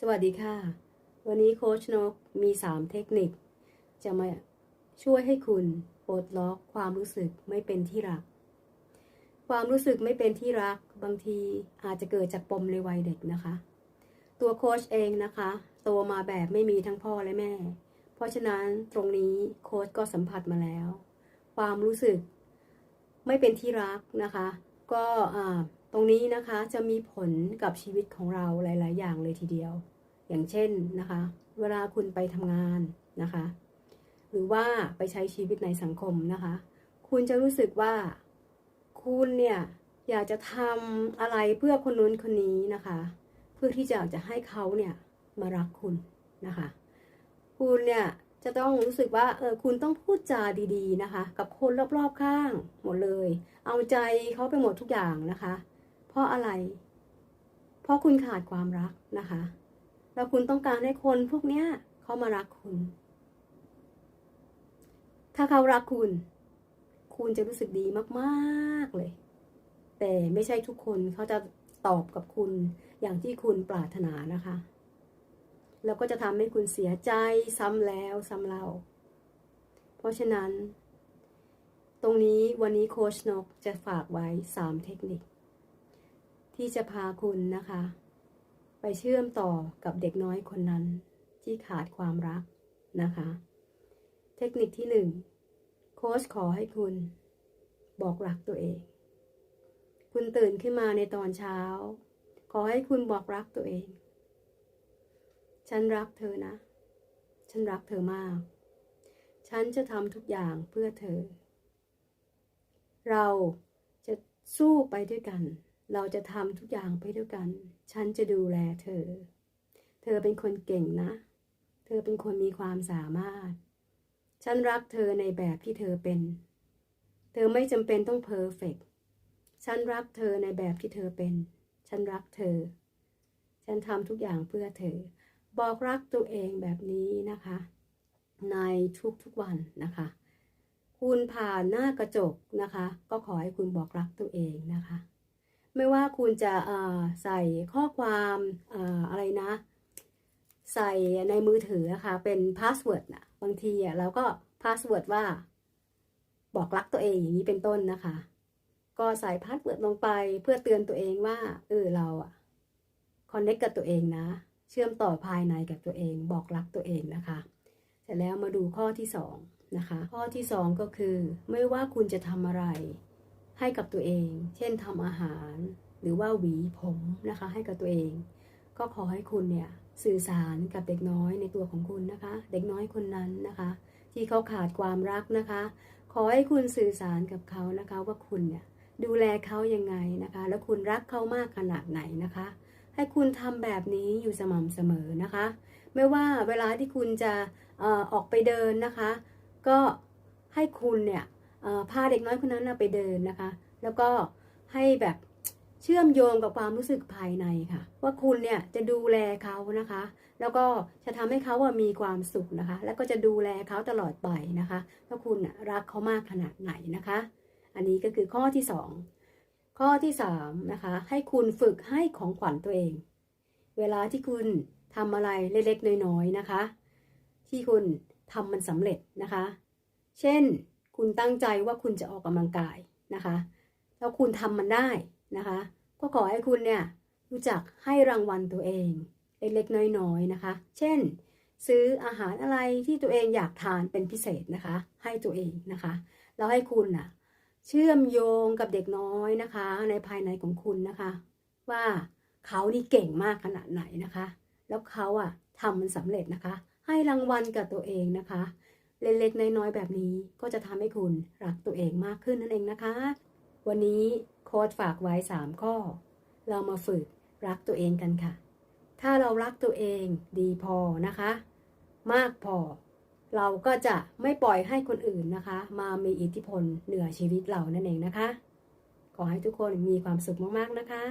สวัสดีค่ะ วันนี้โค้ชนกมี 3 เทคนิค จะมาช่วยให้คุณปลดล็อกความรู้สึกไม่เป็นที่รัก ความรู้สึกไม่เป็นที่รักบางทีอาจจะเกิดจากปมในวัยเด็กนะคะ ตัวโค้ชเองนะคะโตมาแบบไม่มีทั้งพ่อและแม่ เพราะฉะนั้นตรงนี้โค้ชก็สัมผัสมาแล้ว ความรู้สึกไม่เป็นที่รักนะคะ ก็อ่า รงนี้นะคะจะมีผลกับชีวิตของเราหลาย ๆ อย่างเลยทีเดียว อย่างเช่นนะคะ เวลาคุณไปทำงานนะคะ หรือว่าไปใช้ชีวิตในสังคมนะคะ คุณจะรู้สึกว่าคุณเนี่ยอยากจะทำอะไรเพื่อคนนู้นคนนี้นะคะ เพื่อที่จะจะให้เขาเนี่ยมารักคุณนะคะ คุณเนี่ยจะต้องรู้สึกว่าเออคุณต้องพูดจาดี ๆ นะคะ กับคนรอบๆข้างหมดเลย เอาใจเขาไปหมดทุกอย่างนะคะ ราะอะไร เพราะคุณขาดความรักนะคะ แล้วคุณต้องการให้คนพวกเนี้ยเขามารักคุณ ถ้าเขารักคุณ คุณจะรู้สึกดีมากๆเลย แต่ไม่ใช่ทุกคนเขาจะตอบกับคุณอย่างที่คุณปรารถนานะคะ แล้วก็จะทำให้คุณเสียใจซ้ำแล้วซ้ำเล่า เพราะฉะนั้น ตรงนี้วันนี้โค้ชนกจะฝากไว้ 3 เทคนิค ที่จะพาคุณนะคะ ไปเชื่อมต่อกับเด็กน้อยคนนั้นที่ขาดความรักนะคะ เทคนิคที่หนึ่งโค้ชขอให้คุณบอกรักตัวเอง คุณตื่นขึ้นมาในตอนเช้า ขอให้คุณบอกรักตัวเอง ฉันรักเธอนะ ฉันรักเธอมาก ฉันจะทำทุกอย่างเพื่อเธอ เราจะสู้ไปด้วยกัน เราจะทำทุกอย่างไปด้วยกัน ฉันจะดูแลเธอ เธอเป็นคนเก่งนะ เธอเป็นคนมีความสามารถ ฉันรักเธอในแบบที่เธอเป็น เธอไม่จำเป็นต้องเพอร์เฟกฉันรักเธอในแบบที่เธอเป็น ฉันรักเธอ ฉันทำทุกอย่างเพื่อเธอ บอกรักตัวเองแบบนี้นะคะ ในทุกๆวันนะคะ คุณผ่านหน้ากระจกนะคะ ก็ขอให้คุณบอกรักตัวเองนะคะ ไม่ว่าคุณจะใส่ข้อความออะไรนะ ใส่ในมือถือนะคะ เป็นพาสเวิร์ดนะบางทีอะเราก็พาสเวิร์ดว่า บอกรักตัวเองอย่างนี้เป็นต้นนะคะ ก็ใส่พาสเวิร์ดลงไปเพื่อเตือนตัวเองว่าเออเราอะคอนเนคกับตัวเองนะ เชื่อมต่อภายในกับตัวเองบอกรักตัวเองนะคะเสร็จแล้วมาดูข้อที่สองนะคะ ข้อที่สองก็คือ ไม่ว่าคุณจะทำอะไร ให้กับตัวเอง เช่นทำอาหาร หรือว่าหวีผมนะคะให้กับตัวเอง ก็ขอให้คุณเนี่ยสื่อสารกับเด็กน้อยในตัวของคุณนะคะ เด็กน้อยคนนั้นนะคะ ที่เขาขาดความรักนะคะ ขอให้คุณสื่อสารกับเขานะคะว่าคุณเนี่ยดูแลเขายังไงนะคะ แล้วคุณรักเขามากขนาดไหนนะคะ ให้คุณทำแบบนี้อยู่สม่ำเสมอนะคะ ไม่ว่าเวลาที่คุณจะอออกไปเดินนะคะ ก็ให้คุณเนี่ย พาเด็กน้อยคนนั้นนะไปเดินนะคะ แล้วก็ให้แบบเชื่อมโยงกับความรู้สึกภายในค่ะ ว่าคุณเนี่ยจะดูแลเขานะคะ แล้วก็จะทำให้เขาว่ามีความสุขนะคะ แล้วก็จะดูแลเขาตลอดไปนะคะว่าคุณรักเขามากขนาดไหนนะคะ อันนี้ก็คือข้อที่สองข้อที่สามนะคะให้คุณฝึกให้ของขวัญตัวเอง เวลาที่คุณทำอะไรเล็กๆน้อยๆนะคะ ที่คุณทำมันสำเร็จนะคะ เช่น คุณตั้งใจว่าคุณจะออกกำลังกายนะคะแล้วคุณทำมันได้นะคะ ก็ขอให้คุณเนี่ยรู้จักให้รางวัลตัวเองเล็กๆน้อยๆนะคะ เช่น ซื้ออาหารอะไรที่ตัวเองอยากทานเป็นพิเศษนะคะ ให้ตัวเองนะคะแล้วให้คุณน่ะเชื่อมโยงกับเด็กน้อยนะคะ ในภายในของคุณนะคะ ว่าเขานี่เก่งมากขนาดไหนนะคะ แล้วเขาอะทำมันสำเร็จนะคะ ให้รางวัลกับตัวเองนะคะ เล็กๆน้อยๆแบบนี้ก็จะทำให้คุณรักตัวเองมากขึ้นนั่นเองนะคะ วันนี้โค้ดฝากไว้ 3 ข้อ เรามาฝึกรักตัวเองกันค่ะ ถ้าเรารักตัวเองดีพอนะคะ มากพอ เราก็จะไม่ปล่อยให้คนอื่นนะคะ มามีอิทธิพลเหนือชีวิตเรานั่นเองนะคะ ขอให้ทุกคนมีความสุขมากๆนะคะ